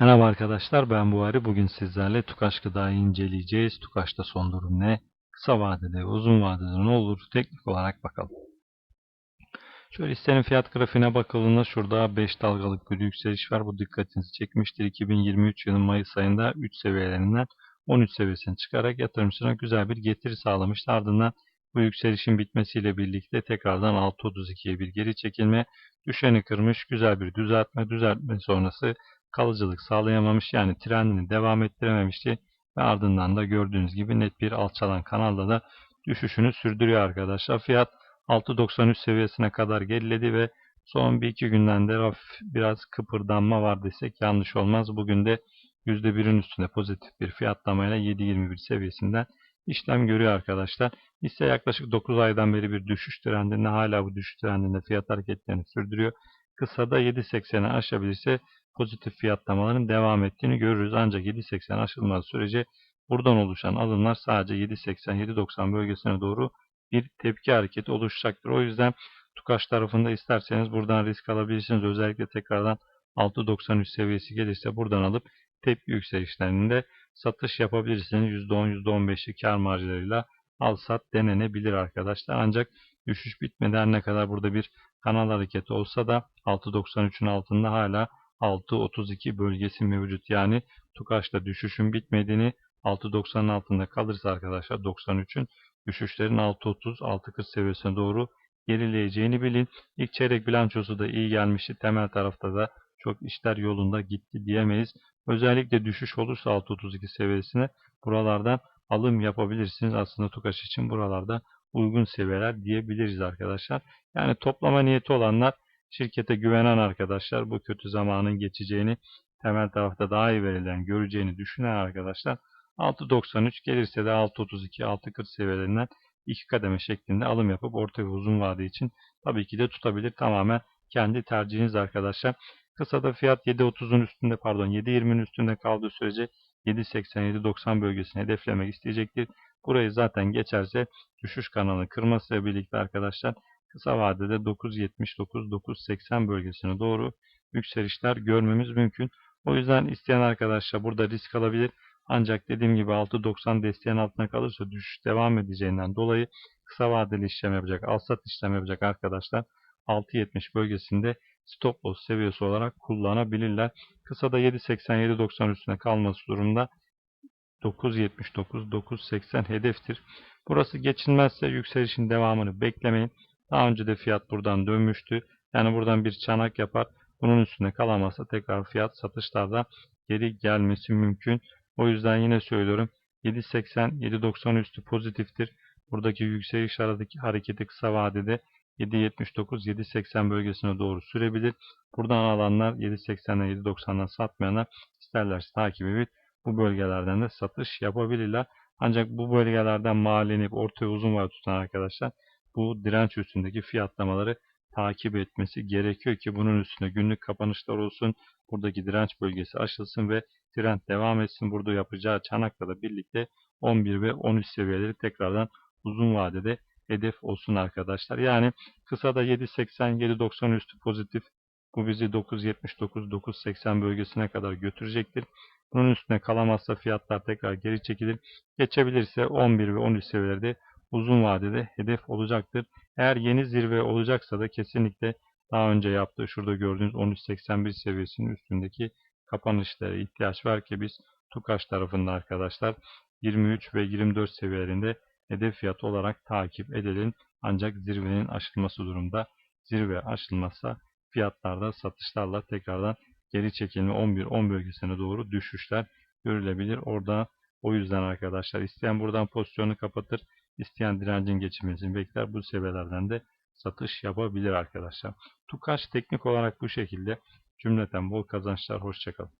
Merhaba arkadaşlar ben Buhari. Bugün sizlerle Tukaş Gıda'yı inceleyeceğiz. Tukaş'ta son durum ne? Kısa vadede uzun vadede ne olur? Teknik olarak bakalım. Şöyle istenin fiyat grafiğine bakıldığında şurada 5 dalgalık bir yükseliş var. Bu dikkatinizi çekmiştir. 2023 yılının Mayıs ayında 3 seviyelerinden 13 seviyesine çıkarak yatırımcısına güzel bir getiri sağlamıştı. Ardından bu yükselişin bitmesiyle birlikte tekrardan 6.32'ye bir geri çekilme, düşeni kırmış, güzel bir düzeltme, düzeltme sonrası kalıcılık sağlayamamış yani trendini devam ettirememişti ve ardından da gördüğünüz gibi net bir alçalan kanalda da düşüşünü sürdürüyor arkadaşlar. Fiyat 6.93 seviyesine kadar geriledi ve son bir iki günden de biraz kıpırdanma var desek yanlış olmaz. Bugün de %1'in üstünde pozitif bir fiyatlamayla 7.21 seviyesinden işlem görüyor arkadaşlar. Hisse yaklaşık 9 aydan beri bir düşüş trendinde hala bu düşüş trendinde fiyat hareketlerini sürdürüyor. Kısada 7.80'i aşabilirse pozitif fiyatlamaların devam ettiğini görürüz. Ancak 7.80 aşılmaz sürece buradan oluşan alımlar sadece 7.80-7.90 bölgesine doğru bir tepki hareketi oluşacaktır. O yüzden Tukaş tarafında isterseniz buradan risk alabilirsiniz. Özellikle tekrardan 6.93 seviyesi gelirse buradan alıp tepki yükselişlerinde satış yapabilirsiniz. %10, %15'lik kar marjlarıyla al sat denenebilir arkadaşlar. Ancak düşüş bitmeden ne kadar burada bir kanal hareketi olsa da 6.93'ün altında hala 6.32 bölgesi mevcut. Yani Tukaş'ta düşüşün bitmediğini 6.90'ın altında kalırsa arkadaşlar 93'ün düşüşlerin 6.30 6.40 seviyesine doğru gerileyeceğini bilin. İlk çeyrek bilançosu da iyi gelmişti. Temel tarafta da çok işler yolunda gitti diyemeyiz. Özellikle düşüş olursa 6.32 seviyesine buralardan alım yapabilirsiniz. Aslında Tukaş için buralarda uygun seviyeler diyebiliriz arkadaşlar. Yani toplama niyeti olanlar şirkete güvenen arkadaşlar bu kötü zamanın geçeceğini temel tarafta daha iyi verilen göreceğini düşünen arkadaşlar 6.93 gelirse de 6.32 6.40 seviyelerinden iki kademe şeklinde alım yapıp orta ve uzun vade için tabii ki de tutabilir. Tamamen kendi tercihiniz arkadaşlar. Kısada fiyat 7.30'un üstünde pardon 7.20'nin üstünde kaldığı sürece 7.80-7.90 bölgesini hedeflemek isteyecektir. Burayı zaten geçerse düşüş kanalını kırmasıyla birlikte arkadaşlar kısa vadede 9.79-9.80 bölgesine doğru yükselişler görmemiz mümkün. O yüzden isteyen arkadaşlar burada risk alabilir. Ancak dediğim gibi 6.90 desteğin altına kalırsa düşüş devam edeceğinden dolayı kısa vadeli işlem yapacak, alsat işlem yapacak arkadaşlar 6.70 bölgesinde stop loss seviyesi olarak kullanabilirler. Kısada 7.80-7.90 üstüne kalması durumda 9.79-9.80 hedeftir. Burası geçilmezse yükselişin devamını beklemeyin. Daha önce de fiyat buradan dönmüştü. Yani buradan bir çanak yapar. Bunun üstüne kalamazsa tekrar fiyat satışlarda geri gelmesi mümkün. O yüzden yine söylüyorum 7.80-7.90 üstü pozitiftir. Buradaki yükseliş aradaki hareketi kısa vadede 7.79-7.80 bölgesine doğru sürebilir. Buradan alanlar 7.80'den 7.90'dan satmayanlar isterlerse takip edip bu bölgelerden de satış yapabilirler. Ancak bu bölgelerden mahallenip orta ve uzun vade tutan arkadaşlar bu direnç üstündeki fiyatlamaları takip etmesi gerekiyor ki bunun üstüne günlük kapanışlar olsun. Buradaki direnç bölgesi aşılsın ve trend devam etsin. Burada yapacağı çanakla da birlikte 11 ve 13 seviyeleri tekrardan uzun vadede hedef olsun arkadaşlar. Yani kısa da 7.80-7.90 üstü pozitif. Bu bizi 9.79-9.80 bölgesine kadar götürecektir. Bunun üstüne kalamazsa fiyatlar tekrar geri çekilir. Geçebilirse 11 ve 13 seviyelerde uzun vadede hedef olacaktır. Eğer yeni zirve olacaksa da kesinlikle daha önce yaptığı şurada gördüğünüz 13.81 seviyesinin üstündeki kapanışlara ihtiyaç var ki biz Tukaş tarafında arkadaşlar 23 ve 24 seviyelerinde hedef fiyat olarak takip edelim. Ancak zirvenin aşılması durumda zirve aşılmazsa fiyatlarda satışlarla tekrardan geri çekilme 11-10 bölgesine doğru düşüşler görülebilir. Orada o yüzden arkadaşlar isteyen buradan pozisyonu kapatır. İsteyen direncin geçmesini bekler. Bu seviyelerden de satış yapabilir arkadaşlar. Tukaş teknik olarak bu şekilde cümleten bol kazançlar. Hoşçakalın.